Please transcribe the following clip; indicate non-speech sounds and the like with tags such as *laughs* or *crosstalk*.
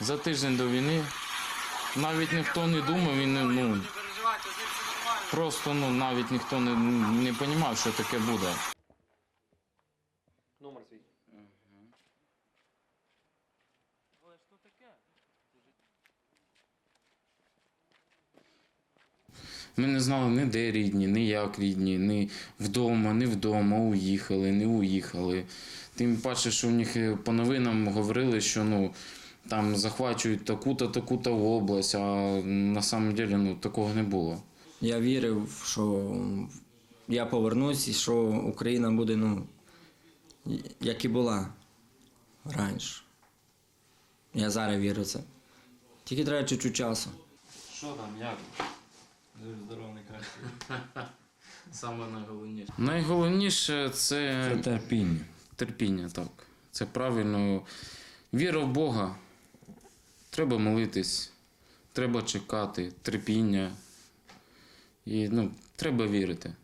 За тиждень до війни навіть ніхто не думав, він не, ну, просто ну, навіть ніхто не, не розумів, що таке буде. Номер свій. Ми не знали ні де рідні, ні як рідні, ні вдома, ні вдома, уїхали, не уїхали. Тим паче, що в них е, по новинам говорили, що ну, там захвачують таку-то, таку-то область, а на самом деле ну, такого не було. Я вірив, що я повернусь і що Україна буде, ну, як і була раніше. Я зараз вірю в це. Тільки треба чуть-чуть часу. Що там, як? Дуже здорово, не краще. *laughs* Саме найголовніше. Найголовніше це, терпіння. терпіння, так. Це правильно. Віра в Бога. Треба молитись, треба чекати, терпіння. І ну, треба вірити.